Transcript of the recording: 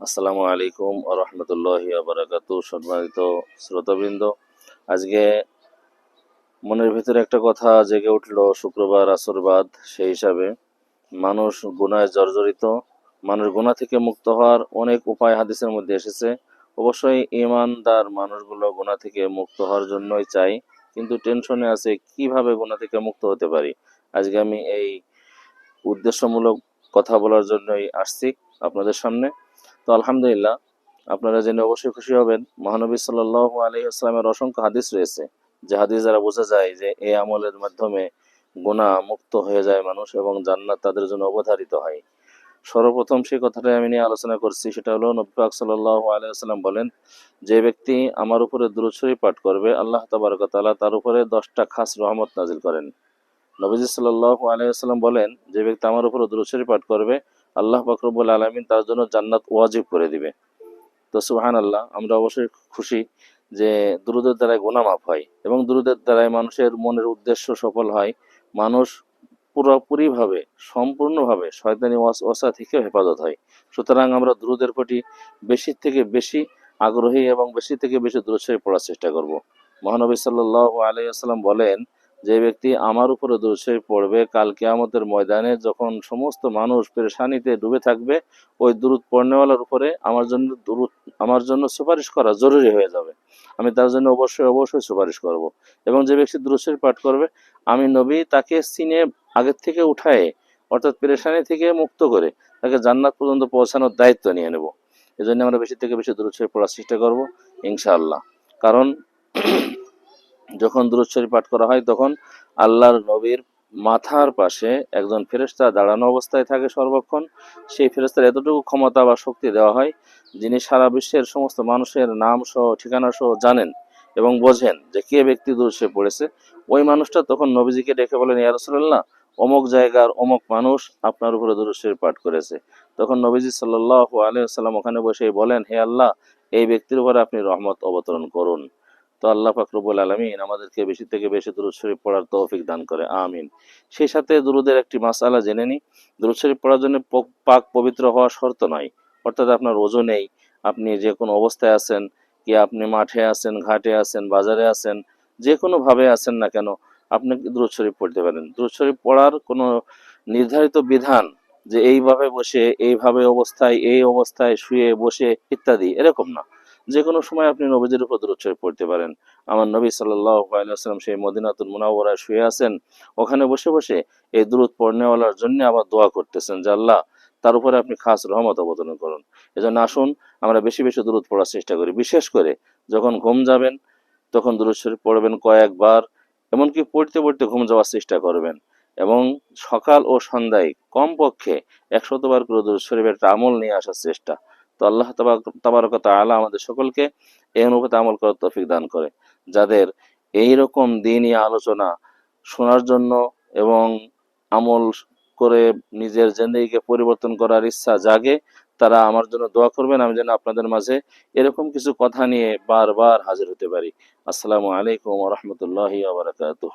আসসালামু আলাইকুম রহমতুল্লাহ বারাকাতু সম্মানিত শ্রোতাবৃন্দ। আজকে মনের ভিতরে একটা কথা জেগে উঠল, শুক্রবার, আসরবাদ, সেই হিসাবে মানুষ গুনায় জর্জরিত, মানুষ গুনাহ থেকে মুক্ত হওয়ার অনেক উপায় হাদিসের মধ্যে এসেছে। অবশ্যই ইমানদার মানুষগুলো গুনাহ থেকে মুক্ত হওয়ার জন্যই চাই কিন্তু টেনশনে আছে কীভাবে গুনাহ থেকে মুক্ত হতে পারি? আজকে আমি এই উদ্দেশ্যমূলক কথা বলার জন্যই আসছি আপনাদের সামনে। তো আলহামদুলিল্লাহ, আপনারা জেনে অবশ্যই খুশি হবেন, মহানবী সাল্লাহ আলী আসলামের অসংখ্য হাদিস রয়েছে, যে হাদিস দ্বারা বোঝা যায় যে এই আমলের মাধ্যমে গুণা মুক্ত হয়ে যায় মানুষ এবং জান্নাত তাদের জন্য অবধারিত হয়। সর্বপ্রথম সেই কথাটাই আমি নিয়ে আলোচনা করছি, সেটা হলো নবী পাক সাল্লাহ আলাইসাল্লাম বলেন, যে ব্যক্তি আমার উপরে দুরুৎসরি পাঠ করবে, আল্লাহ তাবারকতালা তার উপরে দশটা খাস রহমত নাজিল করেন। নবীজি সাল্লাহ আলাইসাল্লাম বলেন, যে ব্যক্তি আমার উপরে দুরুৎসরি পাঠ করবে আল্লাহ ফাকরবুল আলমিন তার জন্য জান্নাত ওয়াজিব করে দিবে। তো সুহান আল্লাহ আমরা অবশ্যই খুশি যে দুরুদের দ্বারাই গুণা মাফ হয় এবং দুরুদের দ্বারাই মানুষের মনের উদ্দেশ্য সফল হয়। মানুষ পুরোপুরিভাবে, সম্পূর্ণভাবে শয়তানি ওয়াসা থেকে হেফাজত হয়। সুতরাং আমরা দ্রুদের প্রতি বেশি থেকে বেশি আগ্রহী এবং বেশি থেকে বেশি দূরত পড়ার চেষ্টা করব। মহানবী সাল্লাহ আলাইসাল্লাম বলেন যে ব্যক্তি আমার উপরে দোষে পড়বে, কাল কেয়ামতের ময়দানে যখন সমস্ত মানুষ পেরেশানিতে ডুবে থাকবে, ওই দূরত পড়নেওয়ালার উপরে আমার জন্য দূরত আমার জন্য সুপারিশ করা জরুরি হয়ে যাবে। আমি তার জন্য অবশ্যই অবশ্যই সুপারিশ করব। এবং যে ব্যক্তি দূরশের পাঠ করবে, আমি নবী তাকে সিনে আগের থেকে উঠায়ে, অর্থাৎ পেরেশানি থেকে মুক্ত করে, তাকে জান্নাত পর্যন্ত পৌঁছানোর দায়িত্ব নিয়ে নেব। এই জন্য আমরা বেশি থেকে বেশি দূরশের পড়ার চেষ্টা করব, ইনশাআল্লাহ। কারণ যখন দুরুদ শরীফ পাঠ করা হয়, তখন আল্লাহর নবীর মাথার পাশে একজন ফেরেস্তা দাঁড়ানো অবস্থায় থাকে সর্বক্ষণ। সেই ফেরেস্তার এতটুকু ক্ষমতা বা শক্তি দেওয়া হয়, যিনি সারা বিশ্বের সমস্ত মানুষের নাম সহ, ঠিকানা সহ জানেন এবং বোঝেন যে কে ব্যক্তি দুরুশে পড়েছে। ওই মানুষটা তখন নবীজিকে ডেকে বলেন ইয়ারসল্লাহ অমুক জায়গার অমুক মানুষ আপনার উপরে দুরুশের পাঠ করেছে। তখন নবীজি সাল্লাহ আলিয়া ওখানে বসে বলেন, হে আল্লাহ, এই ব্যক্তির উপরে আপনি রহমত অবতরণ করুন। তো আল্লাহ ফাকরবুল আলমিন আমাদেরকে বেশি থেকে বেশি দুরুদ শরীফ পড়ার তৌফিক দান করে, আমিন। সেই সাথে দুরুদের একটি মাসালা জেনে নিই। দুরুদ শরীফ পড়ার জন্য পাক পবিত্র হওয়া শর্ত নয় অর্থাৎ আপনার ওজো নেই, আপনি যে কোনো অবস্থায় আছেন, কি আপনি মাঠে আছেন, ঘাটে আছেন, বাজারে আছেন, যে কোনোভাবে আছেন না কেন, আপনি দুরুদ শরীফ পড়তে পারেন। দুরুদ শরীফ পড়ার কোনো নির্ধারিত বিধান যে এইভাবে বসে, এইভাবে অবস্থায়, এই অবস্থায় শুয়ে বসে ইত্যাদি, এরকম না। যে কোনো সময় আপনি নবীজির উপর দূরত পড়তে পারেন। আমার নবী সাল্লাম সেই মদিনাতুল মুনাওয়ারায় শুয়ে আছেন। ওখানে বসে বসে এই দূরত পড়নেওয়ালার জন্য আবার দোয়া করতেছেন যে, আল্লাহ, তার উপরে আপনি খাস রহমত অবতরণ করুন। এজন্য আসুন, আমরা বেশি বেশি দূরত পড়ার চেষ্টা করি। বিশেষ করে যখন ঘুম যাবেন, তখন দূরত শরীফ পড়বেন কয়েকবার, এমনকি পড়তে পড়তে ঘুম যাওয়ার চেষ্টা করবেন। এবং সকাল ও সন্ধ্যায় কমপক্ষে একশতবার করে দূর শরীফের আমল নিয়ে আসার চেষ্টা তো আল্লাহ তাবারকত আলা আমাদের সকলকে এই অনুভূতি আমল করার তফিক দান করে। যাদের এই রকম দিনই আলোচনা শোনার জন্য এবং আমল করে নিজের জেন্দিকে পরিবর্তন করার ইচ্ছা জাগে, তারা আমার জন্য দোয়া করবেন। আমি যেন আপনাদের মাঝে এরকম কিছু কথা নিয়ে বারবার হাজির হতে পারি। আসসালামু আলাইকুম রহমতুল্লাহ বারকাতুহ।